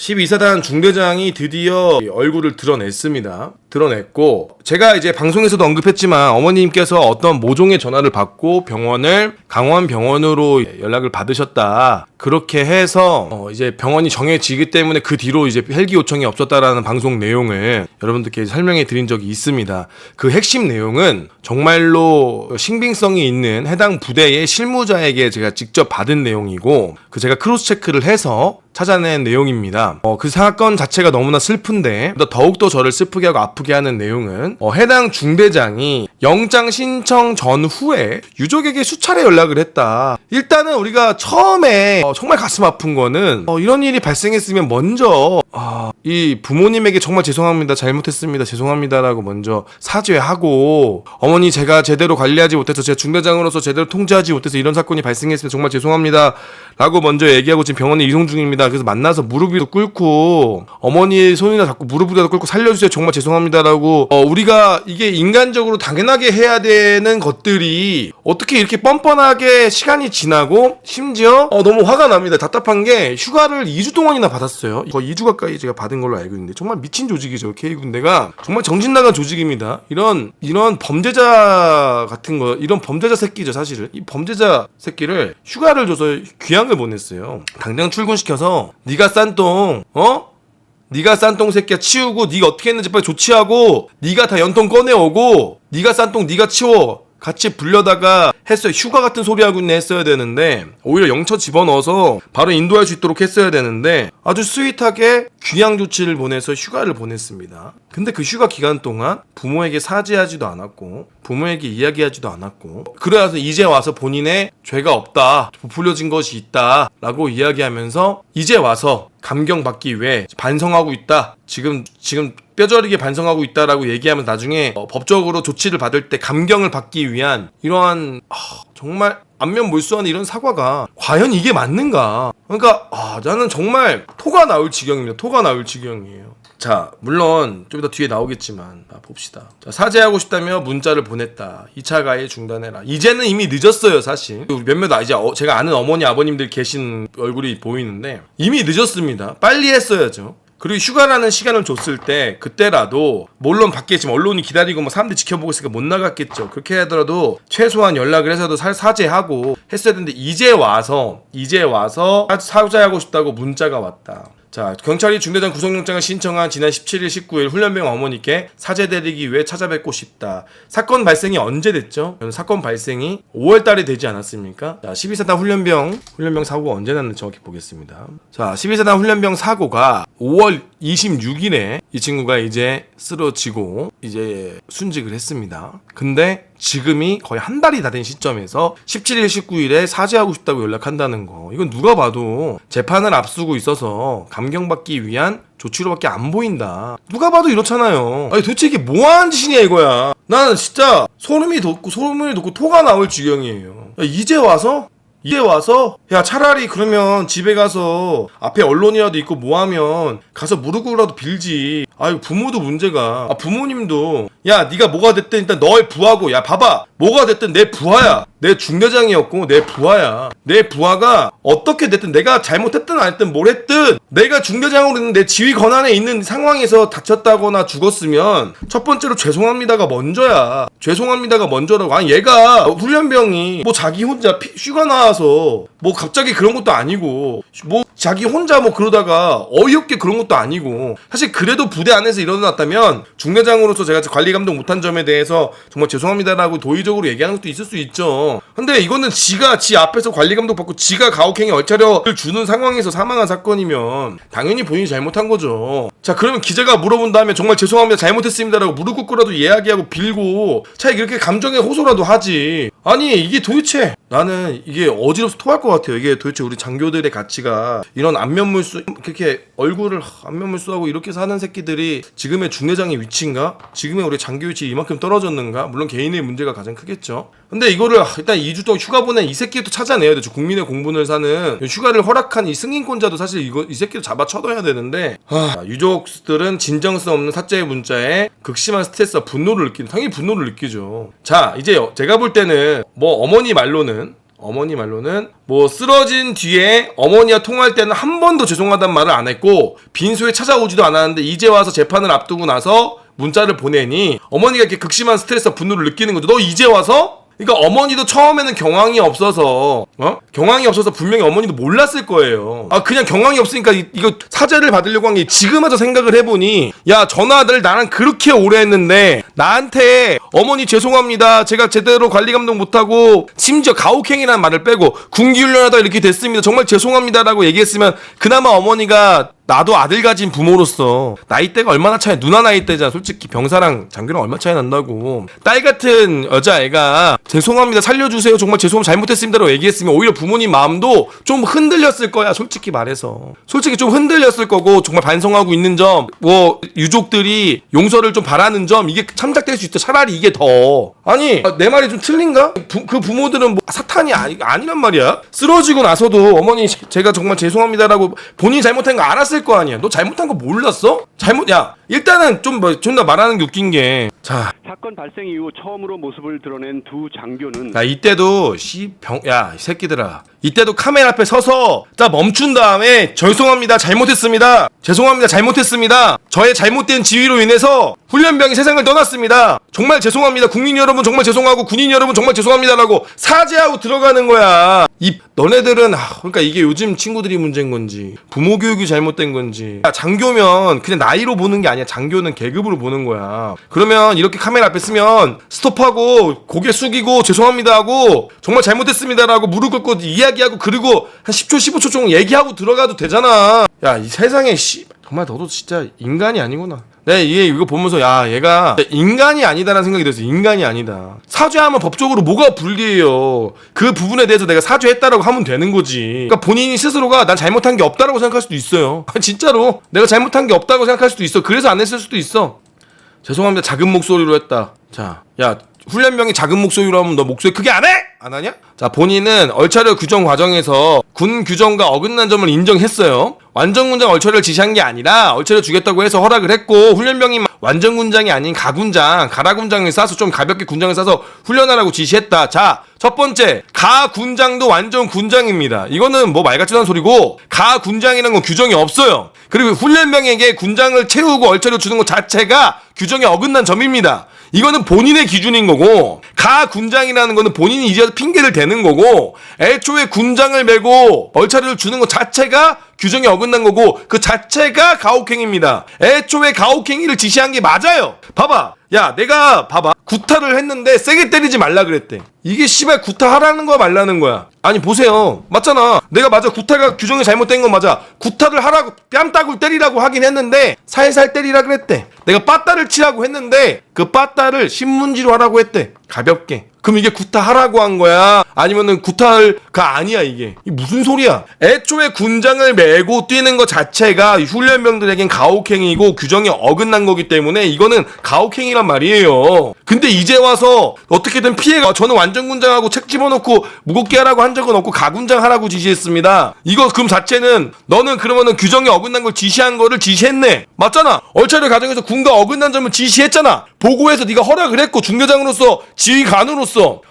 12사단 중대장이 드디어 얼굴을 드러냈습니다. 드러냈고 제가 이제 방송에서도 언급했지만 어머님께서 어떤 모종의 전화를 받고 병원을 강원 병원으로 연락을 받으셨다. 그렇게 해서 어 이제 병원이 정해지기 때문에 그 뒤로 이제 헬기 요청이 없었다라는 방송 내용을 여러분들께 설명해 드린 적이 있습니다. 그 핵심 내용은 정말로 신빙성이 있는 해당 부대의 실무자에게 제가 직접 받은 내용이고 그 제가 크로스 체크를 해서 찾아낸 내용입니다. 어, 그 사건 자체가 너무나 슬픈데 더욱더 저를 슬프게 하고 아프 게 하는 내용은 어, 해당 중대장이 영장 신청 전후에 유족에게 수차례 연락을 했다. 일단은 우리가 처음에 어, 정말 가슴 아픈 거는 어, 이런 일이 발생했으면 먼저 아, 이 부모님에게 정말 죄송합니다. 잘못했습니다. 죄송합니다라고 먼저 사죄하고 어머니 제가 제대로 관리하지 못해서 제가 중대장으로서 제대로 통제하지 못해서 이런 사건이 발생했으면 정말 죄송합니다. 라고 먼저 얘기하고 지금 병원에 이송 중입니다. 그래서 만나서 무릎 위도 꿇고 어머니의 손이나 잡고 무릎 위도 꿇고 살려주세요. 정말 죄송합니다 라고 어, 우리가 이게 인간적으로 당연하게 해야 되는 것들이 어떻게 이렇게 뻔뻔하게 시간이 지나고 심지어 어, 너무 화가 납니다. 답답한 게 휴가를 2주 동안이나 받았어요. 거의 2주 가까이 제가 받은 걸로 알고 있는데 정말 미친 조직이죠. K군대가 정말 정신 나간 조직입니다. 이런 이런 범죄자 같은 거 이런 범죄자 새끼죠 사실은 이 범죄자 새끼를 휴가를 줘서 귀향을 보냈어요. 당장 출근시켜서 네가 싼똥 어? 네가 싼똥 새끼야 치우고 네가 어떻게 했는지 빨리 조치하고 네가 다 연통 꺼내오고 네가 싼똥 네가 치워 같이 불려다가 했어요. 휴가 같은 소리 하고 있네 했어야 되는데 오히려 영처 집어넣어서 바로 인도할 수 있도록 했어야 되는데 아주 스윗하게 귀향 조치를 보내서 휴가를 보냈습니다. 근데 그 휴가 기간 동안 부모에게 사죄하지도 않았고 부모에게 이야기하지도 않았고 그래서 이제 와서 본인의 죄가 없다 부풀려진 것이 있다 라고 이야기하면서 이제 와서 감경받기 위해 반성하고 있다 지금 지금 뼈저리게 반성하고 있다라고 얘기하면 나중에 어, 법적으로 조치를 받을 때 감경을 받기 위한 이러한 아, 정말 안면 몰수한 이런 사과가 과연 이게 맞는가? 그러니까 아, 나는 정말 토가 나올 지경입니다. 토가 나올 지경이에요. 자, 물론 좀더 뒤에 나오겠지만 아, 봅시다. 자, 사죄하고 싶다며 문자를 보냈다. 2차 가해 중단해라. 이제는 이미 늦었어요, 사실. 몇몇 아, 이제 어, 제가 아는 어머니 아버님들 계신 얼굴이 보이는데 이미 늦었습니다. 빨리 했어야죠. 그리고 휴가라는 시간을 줬을 때 그때라도 물론 밖에 지금 언론이 기다리고 뭐 사람들이 지켜보고 있으니까 못 나갔겠죠. 그렇게 하더라도 최소한 연락을 해서도 사, 사죄하고 했어야 되는데 이제 와서 이제 와서 사- 사죄하고 싶다고 문자가 왔다. 자, 경찰이 중대장 구속영장을 신청한 지난 17일, 19일 훈련병 어머니께 사죄드리기 위해 찾아뵙고 싶다. 사건 발생이 언제 됐죠? 사건 발생이 5월 달에 되지 않았습니까? 자, 12사단 훈련병, 훈련병 사고가 언제 났는지 정확히 보겠습니다. 자, 12사단 훈련병 사고가 5월 26일에 이 친구가 이제 쓰러지고 이제 순직을 했습니다. 근데 지금이 거의 한 달이 다 된 시점에서 17일, 19일에 사죄하고 싶다고 연락한다는 거. 이건 누가 봐도 재판을 앞두고 있어서 감경받기 위한 조치로밖에 안 보인다. 누가 봐도 이렇잖아요. 아니 도대체 이게 뭐하는 짓이냐 이거야. 나는 진짜 소름이 돋고 소름이 돋고 토가 나올 지경이에요. 야, 이제 와서 이제 와서 야 차라리 그러면 집에 가서 앞에 언론이라도 있고 뭐하면 가서 무릎 꿇어라도 빌지 아유 부모도 문제가. 아 부모님도 야 네가 뭐가 됐든 일단 너의 부하고 야 봐봐. 뭐가 됐든 내 부하야. 내 중대장이었고 내 부하야. 내 부하가 어떻게 됐든 내가 잘못했든 안 했든 뭘 했든 내가 중대장으로 있는 내 지휘 권한에 있는 상황에서 다쳤다거나 죽었으면 첫 번째로 죄송합니다가 먼저야. 죄송합니다가 먼저라고. 아니 얘가 훈련병이 뭐 자기 혼자 피- 휴가 나와서 뭐 갑자기 그런 것도 아니고 뭐 자기 혼자 뭐 그러다가 어이없게 그런 것도 아니고 사실 그래도 부대 안에서 일어났다면 중대장으로서 제가 관리 감독 못한 점에 대해서 정말 죄송합니다라고 도의적으로 얘기하는 것도 있을 수 있죠. 근데 이거는 지가 지 앞에서 관리 감독 받고 지가 가혹행위 얼차려를 주는 상황에서 사망한 사건이면 당연히 본인이 잘못한 거죠. 자 그러면 기자가 물어본 다음에 정말 죄송합니다 잘못했습니다라고 무릎 꿇고라도 이야기하고 빌고 차라리 이렇게 감정에 호소라도 하지. 아니 이게 도대체 나는 이게 어지럽서 토할 것 같아요. 이게 도대체 우리 장교들의 가치가 이런 안면물수 그렇게 얼굴을 안면물수하고 이렇게 사는 새끼들이 지금의 중대장의 위치인가? 지금의 우리 장교 위치 이만큼 떨어졌는가? 물론 개인의 문제가 가장 크겠죠. 근데 이거를 일단 2주 동안 휴가 보낸 이 새끼도 찾아내야 되죠. 국민의 공분을 사는 휴가를 허락한 이 승인권자도 사실 이거 이 새끼를 잡아 쳐둬야 되는데 아, 유족들은 진정성 없는 사죄의 문자에 극심한 스트레스와 분노를 느끼는 당연히 분노를 느끼죠. 자 이제 제가 볼 때는 뭐 어머니 말로는 어머니 말로는 뭐 쓰러진 뒤에 어머니와 통화할 때는 한 번도 죄송하다는 말을 안 했고 빈소에 찾아오지도 않았는데 이제 와서 재판을 앞두고 나서 문자를 보내니 어머니가 이렇게 극심한 스트레스와 분노를 느끼는 거죠. 너 이제 와서? 그러니까 어머니도 처음에는 경황이 없어서 어? 경황이 없어서 분명히 어머니도 몰랐을 거예요. 아 그냥 경황이 없으니까 이, 이거 사죄를 받으려고 한 게 지금 와서 생각을 해보니 야 전화를 나랑 그렇게 오래 했는데 나한테 어머니 죄송합니다. 제가 제대로 관리 감독 못하고 심지어 가혹행위라는 말을 빼고 군기훈련하다 이렇게 됐습니다. 정말 죄송합니다라고 얘기했으면 그나마 어머니가 나도 아들 가진 부모로서 나이대가 얼마나 차이 누나 나이대잖아. 솔직히 병사랑 장교랑 얼마 차이 난다고. 딸 같은 여자애가 죄송합니다 살려주세요. 정말 죄송합니다 잘못했습니다라고 얘기했으면 오히려 부모님 마음도 좀 흔들렸을 거야. 솔직히 말해서. 솔직히 좀 흔들렸을 거고 정말 반성하고 있는 점 뭐 유족들이 용서를 좀 바라는 점 이게 참작될 수 있다. 차라리 이게 더 아니 아, 내 말이 좀 틀린가? 부- 그 부모들은 뭐 사탄이 아니, 아니란 말이야 쓰러지고 나서도 어머니 제- 제가 정말 죄송합니다라고 본인이 잘못한 거 알았을 거 아니야 너 잘못한 거 몰랐어? 잘못 야 일단은 좀 뭐 존나 말하는 게 웃긴 게 자. 사건 발생 이후 처음으로 모습을 드러낸 두 장교는 야 이때도 씨병야이 새끼들아. 이때도 카메라 앞에 서서 자 멈춘 다음에 죄송합니다 잘못했습니다. 죄송합니다 잘못했습니다. 저의 잘못된 지위로 인해서 훈련병이 세상을 떠났습니다. 정말 죄송합니다. 국민 여러분 정말 죄송하고 군인 여러분 정말 죄송합니다라고 사죄하고 들어가는 거야. 이 너네들은 아, 그러니까 이게 요즘 친구들이 문제인 건지 부모 교육이 잘못된 건지. 야, 장교면 그냥 나이로 보는 게 아니 야. 장교는 계급으로 보는 거야. 그러면 이렇게 카메라 앞에 쓰면 스톱하고 고개 숙이고 죄송합니다 하고 정말 잘못했습니다라고 무릎 꿇고 이야기하고 그리고 한 10초 15초 정도 얘기하고 들어가도 되잖아. 야 이 세상에 씨 정말 너도 진짜 인간이 아니구나 네, 이게 이거 보면서 야 얘가 인간이 아니다라는 생각이 들었어. 인간이 아니다. 사죄하면 법적으로 뭐가 불리해요. 그 부분에 대해서 내가 사죄했다라고 하면 되는 거지. 그러니까 본인이 스스로가 난 잘못한 게 없다라고 생각할 수도 있어요. 진짜로 내가 잘못한 게 없다고 생각할 수도 있어. 그래서 안 했을 수도 있어. 죄송합니다. 작은 목소리로 했다. 자, 야 훈련병이 작은 목소리로 하면 너 목소리 크게 안 해? 안 하냐? 자, 본인은 얼차려 규정 과정에서 군 규정과 어긋난 점을 인정했어요. 완전군장 얼차려를 지시한 게 아니라 얼차려 주겠다고 해서 허락을 했고 훈련병이 완전군장이 아닌 가군장, 가라군장을 싸서 좀 가볍게 군장을 싸서 훈련하라고 지시했다. 자, 첫 번째, 가군장도 완전 군장입니다. 이거는 뭐 말 같지도 않은 소리고 가군장이라는 건 규정이 없어요. 그리고 훈련병에게 군장을 채우고 얼차려 주는 것 자체가 규정에 어긋난 점입니다. 이거는 본인의 기준인 거고 가 군장이라는 거는 본인이 이제 핑계를 대는 거고 애초에 군장을 메고 얼차려를 주는 것 자체가 규정에 어긋난 거고 그 자체가 가혹행위입니다. 애초에 가혹행위를 지시한 게 맞아요. 봐봐. 야, 내가 봐봐. 구타를 했는데 세게 때리지 말라 그랬대. 이게 씨발 구타하라는 거야 말라는 거야. 아니 보세요. 맞잖아. 내가 맞아. 구타가 규정이 잘못된 건 맞아. 구타를 하라고 뺨따구를 때리라고 하긴 했는데 살살 때리라 그랬대. 내가 빠따를 치라고 했는데 그 빠따를 신문지로 하라고 했대. 가볍게. 그럼 이게 구타하라고 한 거야? 아니면은 구타가 아니야 이게? 이 무슨 소리야? 애초에 군장을 메고 뛰는 것 자체가 훈련병들에겐 가혹행위고 규정이 어긋난 거기 때문에 이거는 가혹행위란 말이에요. 근데 이제 와서 어떻게든 피해가 저는 완전 군장하고 책 집어넣고 무겁게 하라고 한 적은 없고 가군장 하라고 지시했습니다. 이거 그럼 자체는 너는 그러면은 규정이 어긋난 걸 지시한 거를 지시했네. 맞잖아. 얼차려 과정에서 군과 어긋난 점을 지시했잖아. 보고해서 네가 허락을 했고 중대장으로서 지휘관으로서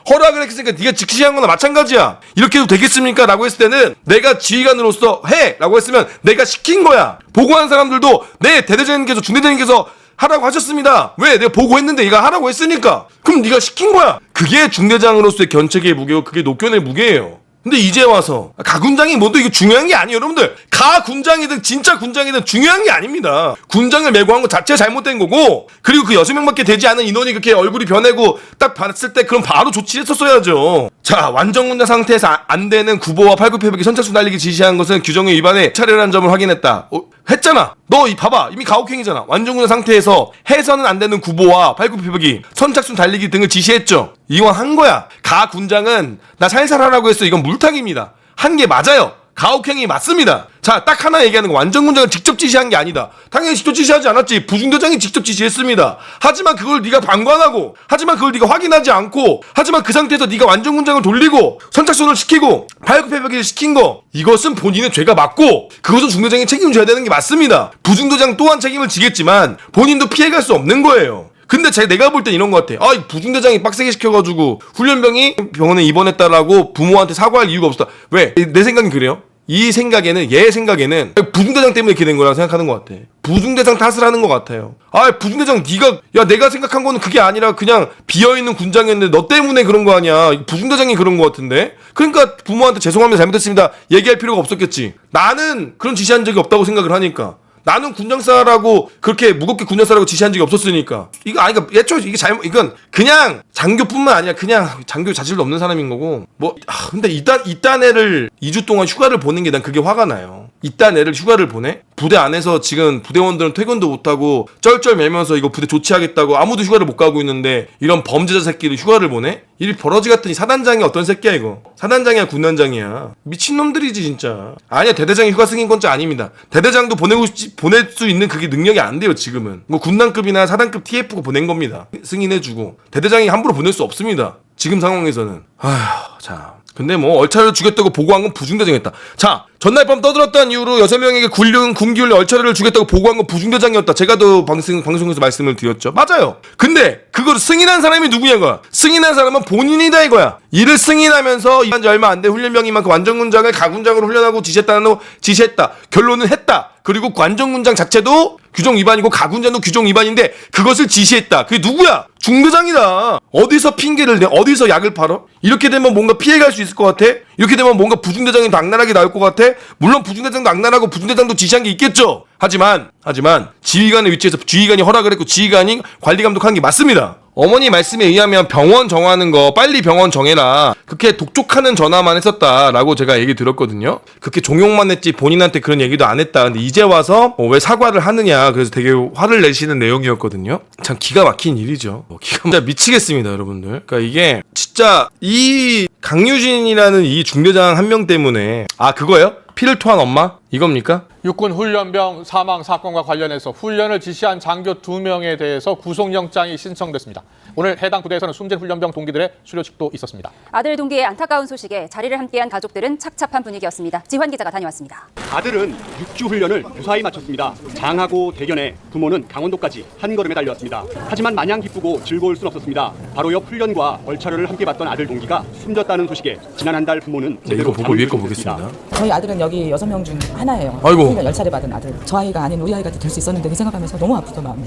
허락을 했으니까 네가 지시한 거나 마찬가지야. 이렇게 해도 되겠습니까? 라고 했을 때는 내가 지휘관으로서 해! 라고 했으면 내가 시킨 거야. 보고한 사람들도 네 대대장님께서 중대장님께서 하라고 하셨습니다. 왜? 내가 보고했는데 얘가 하라고 했으니까. 그럼 네가 시킨 거야. 그게 중대장으로서의 견책의 무게고 그게 녹견의 무게예요. 근데 이제 와서 가 군장이 뭐도 이게 중요한 게 아니에요 여러분들. 가 군장이든 진짜 군장이든 중요한 게 아닙니다. 군장을 메고 한 것 자체가 잘못된 거고 그리고 그 여섯 명밖에 되지 않은 인원이 그렇게 얼굴이 변하고 딱 봤을 때 그럼 바로 조치했었어야죠. 자 완전 군장 상태에서 아- 안 되는 구보와 팔굽혀펴기 선착순 달리기 지시한 것은 규정에 위반해 차례라는 점을 확인했다. 어, 했잖아. 너 이 봐봐. 이미 가혹행위잖아. 완전 군장 상태에서 해서는 안 되는 구보와 팔굽혀펴기 선착순 달리기 등을 지시했죠. 이왕 한 거야. 가 군장은 나 살살 하라고 했어 이건 물타기입니다. 한 게 맞아요 가혹행위 맞습니다 자 딱 하나 얘기하는 거 완전 군장을 직접 지시한 게 아니다 당연히 직접 지시하지 않았지 부중대장이 직접 지시했습니다 하지만 그걸 네가 방관하고 하지만 그걸 네가 확인하지 않고 하지만 그 상태에서 네가 완전 군장을 돌리고 선착순을 시키고 팔굽혀펴기를 시킨 거 이것은 본인의 죄가 맞고 그것은 중대장이 책임을 져야 되는 게 맞습니다 부중대장 또한 책임을 지겠지만 본인도 피해갈 수 없는 거예요 근데 제가 내가 볼 땐 이런 것 같아. 아, 이 부중대장이 빡세게 시켜가지고 훈련병이 병원에 입원했다라고 부모한테 사과할 이유가 없었다. 왜? 내 생각은 그래요. 이 생각에는 얘 생각에는 부중대장 때문에 이렇게 된 거라고 생각하는 것 같아. 부중대장 탓을 하는 것 같아요. 아 부중대장 네가 야 내가 생각한 거는 그게 아니라 그냥 비어 있는 군장이었는데 너 때문에 그런 거 아니야. 부중대장이 그런 거 같은데. 그러니까 부모한테 죄송합니다 잘못했습니다 얘기할 필요가 없었겠지. 나는 그런 지시한 적이 없다고 생각을 하니까. 나는 군장사라고 그렇게 무겁게 군장사라고 지시한 적이 없었으니까 이거 아니 그러니까 애초에 이게 잘못 이건 그냥 장교뿐만 아니라 그냥 장교 자질도 없는 사람인 거고 뭐 아, 근데 이딴 이딴 애를 2주 동안 휴가를 보낸 게 난 그게 화가 나요. 이딴 애를 휴가를 보내? 부대 안에서 지금 부대원들은 퇴근도 못 하고 쩔쩔 매면서 이거 부대 조치하겠다고 아무도 휴가를 못 가고 있는데 이런 범죄자 새끼를 휴가를 보내? 이 버러지 같은 이 사단장이 어떤 새끼야 이거? 사단장이야 군단장이야? 미친놈들이지 진짜. 아니야 대대장이 휴가 승인권자 아닙니다. 대대장도 보내고 싶지, 보낼 수 있는 그게 능력이 안 돼요 지금은. 뭐 군단급이나 사단급 TF가 보낸 겁니다. 승인해주고 대대장이 함부로 보낼 수 없습니다. 지금 상황에서는. 아휴 자. 근데 뭐 얼차려를 주겠다고 보고한 건 부중대장이었다. 자 전날 밤 떠들었다는 이유로 여섯 명에게 군령 군기훈련 얼차려를 주겠다고 보고한 건 부중대장이었다. 제가 도 방송 방송에서 말씀을 드렸죠. 맞아요. 근데 그걸 승인한 사람이 누구냐 이거야. 승인한 사람은 본인이다 이거야. 이를 승인하면서 이한 지 얼마 안 된 훈련병이만큼 완전군장을 가군장으로 훈련하고 지시했다는 지시했다. 결론은 했다. 그리고 관정군장 자체도 규정 위반이고 가군장도 규정 위반인데 그것을 지시했다. 그게 누구야? 중대장이다. 어디서 핑계를 내? 어디서 약을 팔어? 이렇게 되면 뭔가 피해갈 수 있을 것 같아? 이렇게 되면 뭔가 부중대장이 더 악랄하게 나올 것 같아? 물론 부중대장도 악랄하고 부중대장도 지시한 게 있겠죠. 하지만 하지만 지휘관의 위치에서 지휘관이 허락을 했고 지휘관이 관리 감독하는 게 맞습니다. 어머니 말씀에 의하면 병원 정하는 거 빨리 병원 정해라. 그렇게 독촉하는 전화만 했었다라고 제가 얘기 들었거든요. 그렇게 종용만 했지 본인한테 그런 얘기도 안 했다. 근데 이제 와서 어, 왜 사과를 하느냐. 그래서 되게 화를 내시는 내용이었거든요. 참 기가 막힌 일이죠. 어, 기가 진짜 미치겠습니다, 여러분들. 그러니까 이게 진짜 이 강유진이라는 이 중대장 한 명 때문에 아 그거예요? 피를 토한 엄마? 이겁니까? 육군 훈련병 사망 사건과 관련해서 훈련을 지시한 장교 두명에 대해서 구속영장이 신청됐습니다. 오늘 해당 부대에서는 숨진 훈련병 동기들의 수료식도 있었습니다. 아들 동기의 안타까운 소식에 자리를 함께한 가족들은 착잡한 분위기였습니다. 지환 기자가 다녀왔습니다. 아들은 6주 훈련을 무사히 마쳤습니다. 장하고 대견해 부모는 강원도까지 한 걸음에 달려왔습니다. 하지만 마냥 기쁘고 즐거울 순 없었습니다. 바로 옆 훈련과 얼차려를 함께 봤던 아들 동기가 숨졌다는 소식에 지난 한 달 부모는 네, 제대로 이거 보고 위에 거. 보겠습니다. 저희 아들은 여기 여섯 명 중 하나예요. 아이고. 훈련 열차를 받은 아들. 저 아이가 아닌 우리 아이가 될 수 있었는데 그 생각하면서 너무 아프죠 마음이.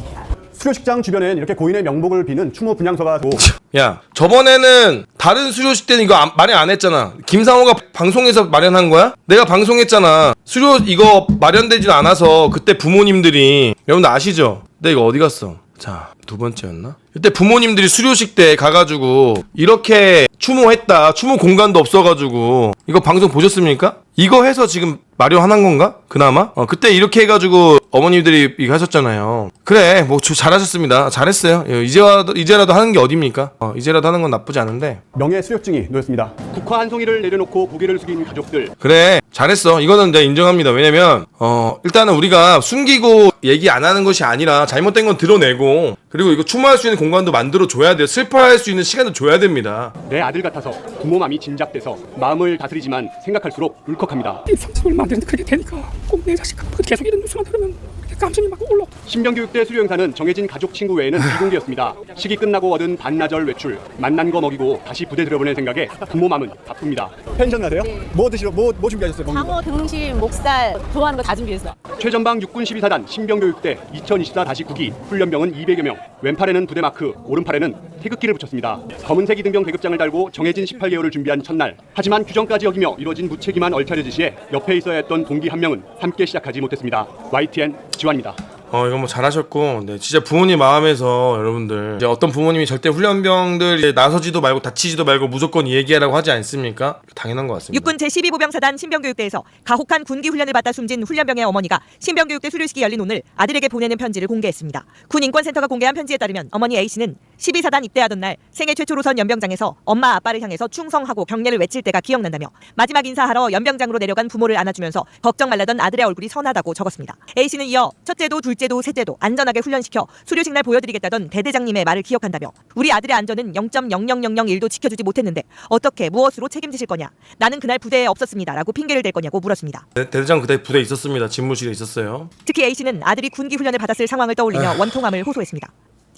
수료식장 주변엔 이렇게 고인의 명복을 비는 추모 분향소가 도 야, 저번에는 다른 수료식 때는 이거 안- 마련 안 했잖아. 김상호가 방송에서 마련한 거야? 내가 방송했잖아. 수료 이거 마련되지 않아서 그때 부모님들이 여러분들 아시죠? 근데 이거 어디 갔어? 자, 두 번째였나? 이때 부모님들이 수료식 때 가가지고 이렇게 추모했다. 추모 공간도 없어가지고 이거 방송 보셨습니까? 이거 해서 지금 마련하는 건가? 그나마? 어, 그때 이렇게 해가지고 어머님들이 이거 하셨잖아요. 그래, 뭐 저- 잘하셨습니다. 잘했어요. 예, 이제라도 이제라도 하는 게 어딥니까? 어, 이제라도 하는 건 나쁘지 않은데. 명예 수료증이 놓였습니다. 국화 한 송이를 내려놓고 고개를 숙인 가족들 그래 잘했어 이거는 내가 인정합니다 왜냐면 어 일단은 우리가 숨기고 얘기 안 하는 것이 아니라 잘못된 건 드러내고 그리고 이거 추모할 수 있는 공간도 만들어 줘야 돼요 슬퍼할 수 있는 시간도 줘야 됩니다 내 아들 같아서 부모 마음이 진작돼서 마음을 다스리지만 생각할수록 울컥합니다. 상처를 만드는데 그렇게 되니까 꼭내 자식 그 계속 이런 뉴스만 들으면 감정이 막 올라. 신병교육대 수료 행사는 정해진 가족 친구 외에는 비공개였습니다. 시기 끝나고 얻은 반나절 외출, 만난 거 먹이고 다시 부대 들어보낼 생각에 부모 마음은 바쁩니다. 펜션 가세요? 뭐 드시러 뭐, 뭐 준비하셨어요? 먹는 거? 장어, 등심, 목살 좋아하는 거 다 준비했어. 최전방 육군 12사단 신병교육대 2024-9기 훈련병은 200여 명, 왼팔에는 부대 마크, 오른팔에는 태극기를 붙였습니다. 검은색 이등병 계급장을 달고 정해진 18개월을 준비한 첫날. 하지만 규정까지 어기며 이뤄진 무책임한 얼차려 지시에 옆에 있어야 했던 동기 한 명은 함께 시작하지 못했습니다. YTN 지환입니다. 어 이거 뭐 잘하셨고 네 진짜 부모님 마음에서 여러분들 이제 어떤 부모님이 절대 훈련병들 이제 나서지도 말고 다치지도 말고 무조건 얘기하라고 하지 않습니까 당연한 것 같습니다 육군 제12보병사단 신병교육대에서 가혹한 군기 훈련을 받다 숨진 훈련병의 어머니가 신병교육대 수료식이 열린 오늘 아들에게 보내는 편지를 공개했습니다. 군 인권센터가 공개한 편지에 따르면 어머니 A 씨는 12사단 입대하던 날 생애 최초로 선 연병장에서 엄마 아빠를 향해서 충성하고 경례를 외칠 때가 기억난다며 마지막 인사하러 연병장으로 내려간 부모를 안아주면서 걱정 말라던 아들의 얼굴이 선하다고 적었습니다. A 씨는 이어 첫째도 둘째도 셋째도 안전하게 훈련시켜 수료식 날 보여드리겠다던 대대장님의 말을 기억한다며 우리 아들의 안전은 0.00001도 지켜주지 못했는데 어떻게 무엇으로 책임지실 거냐 나는 그날 부대에 없었습니다 라고 핑계를 댈 거냐고 물었습니다. 네, 대대장 그때 부대에 있었습니다 집무실에 있었어요 특히 A 씨는 아들이 군기 훈련을 받았을 상황을 떠올리며 원통함을 호소했습니다.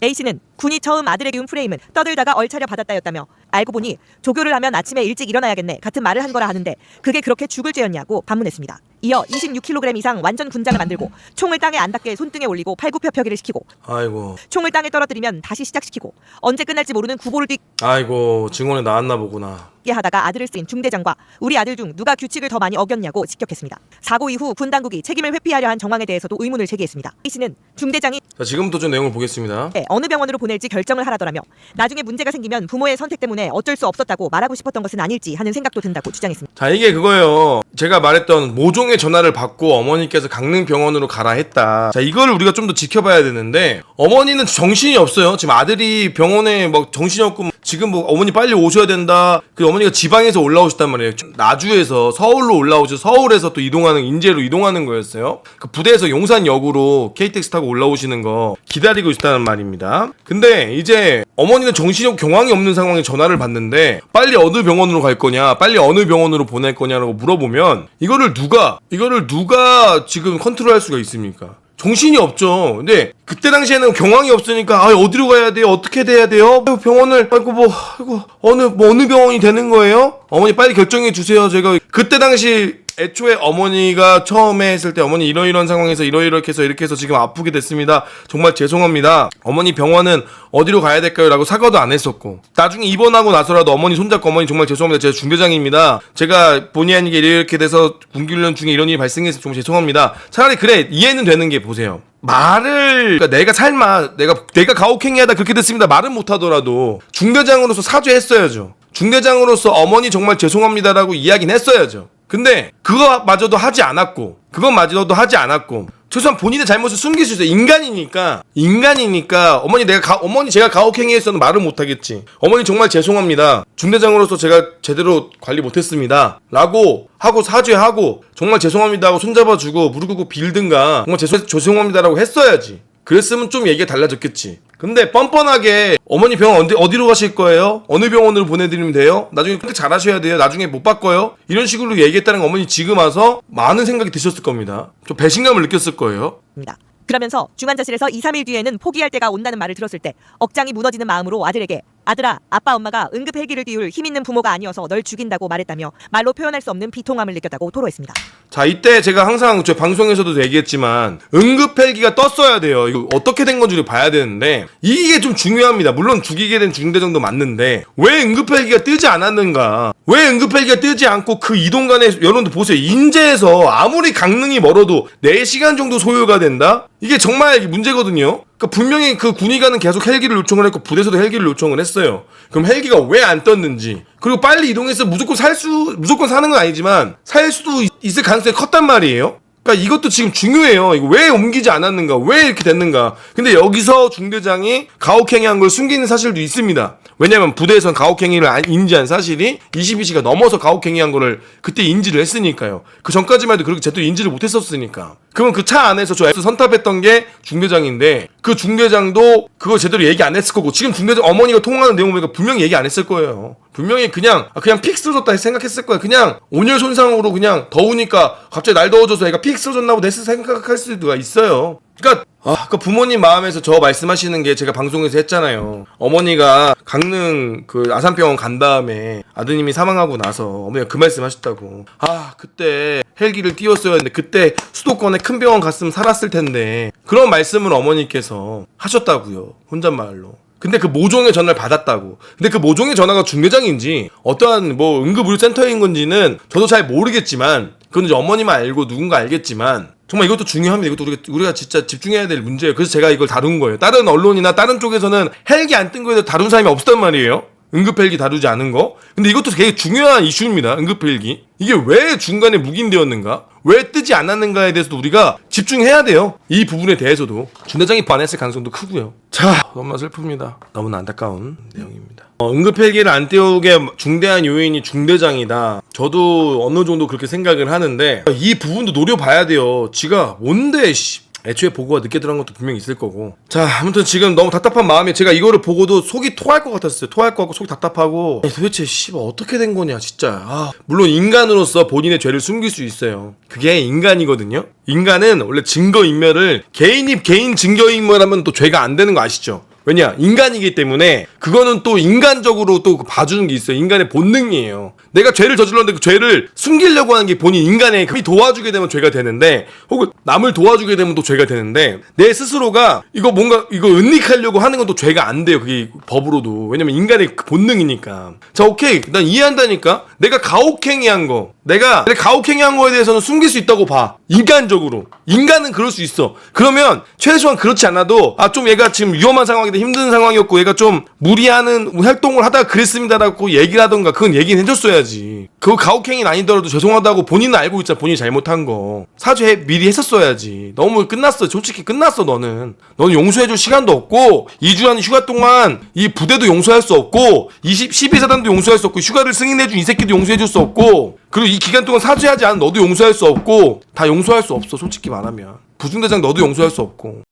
A씨는 군이 처음 아들에게 준 프레임은 떠들다가 얼차려 받았다였다며 알고 보니 조교를 하면 아침에 일찍 일어나야겠네 같은 말을 한 거라 하는데 그게 그렇게 죽을 죄였냐고 반문했습니다. 이어 26kg 이상 완전 군장을 만들고 총을 땅에 안 닿게 손등에 올리고 팔굽혀펴기를 시키고 아이고 총을 땅에 떨어뜨리면 다시 시작시키고 언제 끝날지 모르는 구보를 뛰게 아이고 증언에 나왔나 보구나 하다가 아들을 쓰인 중대장과 우리 아들 중 누가 규칙을 더 많이 어겼냐고 직격했습니다. 사고 이후 군 당국이 책임을 회피하려 한 정황에 대해서도 의문을 제기했습니다. A씨는 중대장이 자 지금부터 좀 내용을 보겠습니다 어느 병원으로 보낼지 결정을 하라더라며 나중에 문제가 생기면 부모의 선택 때문에 어쩔 수 없었다고 말하고 싶었던 것은 아닐지 하는 생각도 든다고 주장했습니다. 자 이게 그거예요. 제가 말했던 모종의 전화를 받고 어머니께서 강릉 병원으로 가라 했다. 자 이걸 우리가 좀 더 지켜봐야 되는데 어머니는 정신이 없어요. 지금 아들이 병원에 막 정신이 없고 지금 뭐 어머니 빨리 오셔야 된다. 그 어머니가 지방에서 올라오셨단 말이에요. 좀 나주에서 서울로 올라오셔 서울에서 또 이동하는 인제로 이동하는 거였어요. 그 부대에서 용산역으로 KTX 타고 올라오시는 거 기다리고 있다는 말입니다. 근데 이제 어머니는 없고 경황이 없는 상황에 전화를 받는데 빨리 어느 병원으로 갈 거냐 빨리 어느 병원으로 보낼 거냐라고 물어보면 이거를 누가 이거를 누가 지금 컨트롤할 수가 있습니까 정신이 없죠. 근데 그때 당시에는 경황이 없으니까 아 어디로 가야 돼요? 어떻게 돼야 돼요? 병원을 아이고 뭐 아이고 어느 뭐 어느 병원이 되는 거예요? 어머니 빨리 결정해 주세요. 제가 그때 당시 애초에 어머니가 처음에 했을 때 어머니 이러이러한 상황에서 이러이렇게 해서 이렇게 해서 지금 아프게 됐습니다. 정말 죄송합니다. 어머니 병원은 어디로 가야 될까요? 라고 사과도 안 했었고 나중에 입원하고 나서라도 어머니 손잡고 어머니 정말 죄송합니다. 제가 중대장입니다. 제가 본의 아니게 이렇게 돼서 군기훈련 중에 이런 일이 발생해서 정말 죄송합니다. 차라리 그래 이해는 되는 게 보세요. 말을 그러니까 내가 삶아 내가 내가 가혹행위하다 그렇게 됐습니다 말은 못하더라도 중대장으로서 사죄했어야죠 중대장으로서 어머니 정말 죄송합니다라고 이야기는 했어야죠 근데 그거마저도 하지 않았고 그것마저도 하지 않았고 최소한 본인의 잘못을 숨길 수 있어요. 인간이니까. 인간이니까 어머니 내가 가, 어머니 제가 가혹행위했어도 말을 못하겠지. 어머니 정말 죄송합니다. 중대장으로서 제가 제대로 관리 못했습니다. 라고 하고 사죄하고 정말 죄송합니다 하고 손잡아주고 무릎 꿇고 빌든가 정말 죄송, 죄송합니다라고 했어야지. 그랬으면 좀 얘기가 달라졌겠지 근데 뻔뻔하게 어머니 병원 어디, 어디로 가실 거예요? 어느 병원으로 보내드리면 돼요? 나중에 선택 잘하셔야 돼요 나중에 못 바꿔요? 이런 식으로 얘기했다는 건 어머니 지금 와서 많은 생각이 드셨을 겁니다 좀 배신감을 느꼈을 거예요. 그러면서 중환자실에서 2, 3일 뒤에는 포기할 때가 온다는 말을 들었을 때 억장이 무너지는 마음으로 아들에게 아들아 아빠 엄마가 응급 헬기를 띄울 힘 있는 부모가 아니어서 널 죽인다고 말했다며 말로 표현할 수 없는 비통함을 느꼈다고 토로했습니다. 자 이때 제가 항상 저 방송에서도 얘기했지만 응급 헬기가 떴어야 돼요. 이거 어떻게 된 건지를 봐야 되는데 이게 좀 중요합니다. 물론 죽이게 된 중대정도 맞는데 왜 응급 헬기가 뜨지 않았는가? 왜 응급 헬기가 뜨지 않고 그 이동간에 여러분들 보세요. 인제에서 아무리 강릉이 멀어도 4시간 정도 소요가 된다? 이게 정말 문제거든요 그러니까 분명히 그 군의관은 계속 헬기를 요청을 했고 부대에서도 헬기를 요청을 했어요. 그럼 헬기가 왜 안 떴는지 그리고 빨리 이동해서 무조건 살 수 무조건 사는 건 아니지만 살 수도 있- 있을 가능성이 컸단 말이에요. 그러니까 이것도 지금 중요해요. 이거 왜 옮기지 않았는가? 왜 이렇게 됐는가? 근데 여기서 중대장이 가혹행위한 걸 숨기는 사실도 있습니다. 왜냐면 부대에선 가혹행위를 안- 인지한 사실이 22시가 넘어서 가혹행위한 거를 그때 인지를 했으니까요. 그 전까지만 해도 그렇게 제대로 인지를 못했었으니까. 그러면 그 차 안에서 저 F 선탑했던 게 중대장인데 그 중대장도 그거 제대로 얘기 안 했을 거고 지금 중대장 어머니가 통화하는 내용 보니까 분명히 얘기 안 했을 거예요. 분명히 그냥 아, 그냥 픽 쓰러졌다 생각했을 거야. 그냥 온열 손상으로 그냥 더우니까 갑자기 날 더워져서 애가 픽 쓰러졌나 보다 생각할 수가 있어요. 그러니까 아, 그 부모님 마음에서 저 말씀하시는 게 제가 방송에서 했잖아요. 어머니가 강릉 그 아산병원 간 다음에 아드님이 사망하고 나서 어머니가 그 말씀하셨다고. 아 그때 헬기를 띄웠어야 했는데 그때 수도권에 큰 병원 갔으면 살았을 텐데 그런 말씀을 어머니께서 하셨다고요. 혼잣말로. 근데 그 모종의 전화를 받았다고. 근데 그 모종의 전화가 중대장인지 어떠한 뭐 응급의료센터인 건지는 저도 잘 모르겠지만 그건 이제 어머니만 알고 누군가 알겠지만 정말 이것도 중요합니다. 이것도 우리가, 우리가 진짜 집중해야 될 문제예요. 그래서 제가 이걸 다룬 거예요. 다른 언론이나 다른 쪽에서는 헬기 안 뜬 거에 대해서 다룬 사람이 없단 말이에요. 응급 헬기 다루지 않은 거. 근데 이것도 되게 중요한 이슈입니다. 응급 헬기. 이게 왜 중간에 묵인되었는가? 왜 뜨지 않았는가에 대해서도 우리가 집중해야 돼요. 이 부분에 대해서도 중대장이 반했을 가능성도 크고요. 자, 너무나 슬픕니다. 너무나 안타까운 내용입니다. 어, 응급 헬기를 안 띄우게 중대한 요인이 중대장이다. 저도 어느 정도 그렇게 생각을 하는데 이 부분도 노려봐야 돼요. 지가 뭔데 씨. 애초에 보고가 늦게 들어간 것도 분명히 있을 거고. 자, 아무튼 지금 너무 답답한 마음에 제가 이거를 보고도 속이 토할 것 같았어요. 토할 것 같고 속이 답답하고. 아니, 도대체 씨발 어떻게 된 거냐, 진짜. 아, 물론 인간으로서 본인의 죄를 숨길 수 있어요. 그게 인간이거든요. 인간은 원래 증거 인멸을 개인이 개인 증거 인멸하면 또 죄가 안 되는 거 아시죠? 왜냐 인간이기 때문에 그거는 또 인간적으로 또 봐주는 게 있어요. 인간의 본능이에요. 내가 죄를 저질렀는데 그 죄를 숨기려고 하는 게 본인 인간의 그 도와주게 되면 죄가 되는데 혹은 남을 도와주게 되면 또 죄가 되는데 내 스스로가 이거 뭔가 이거 은닉하려고 하는 건 또 죄가 안 돼요. 그게 법으로도 왜냐면 인간의 그 본능이니까. 자 오케이 난 이해한다니까. 내가 가혹행위한 거, 내가 가혹행위한 거에 대해서는 숨길 수 있다고 봐. 인간적으로 인간은 그럴 수 있어. 그러면 최소한 그렇지 않아도 아 좀 얘가 지금 위험한 상황이 다 힘든 상황이었고 얘가 좀 무리하는 활동을 하다가 그랬습니다라고 얘기를 하던가 그건 얘기는 해줬어야지. 그거 가혹행위는 아니더라도 죄송하다고 본인은 알고 있잖아. 본인이 잘못한 거 사죄 미리 했었어야지. 너무 끝났어. 솔직히 끝났어 너는. 너는 용서해줄 시간도 없고 2주간 휴가 동안 이 부대도 용서할 수 없고 20 12사단도 용서할 수 없고 휴가를 승인해준 이 새끼도 용서해줄 수 없고 그리고 이 기간 동안 사죄하지 않은 너도 용서할 수 없고 다 용서할 수 없어 솔직히 말하면 부중대장 너도 용서할 수 없고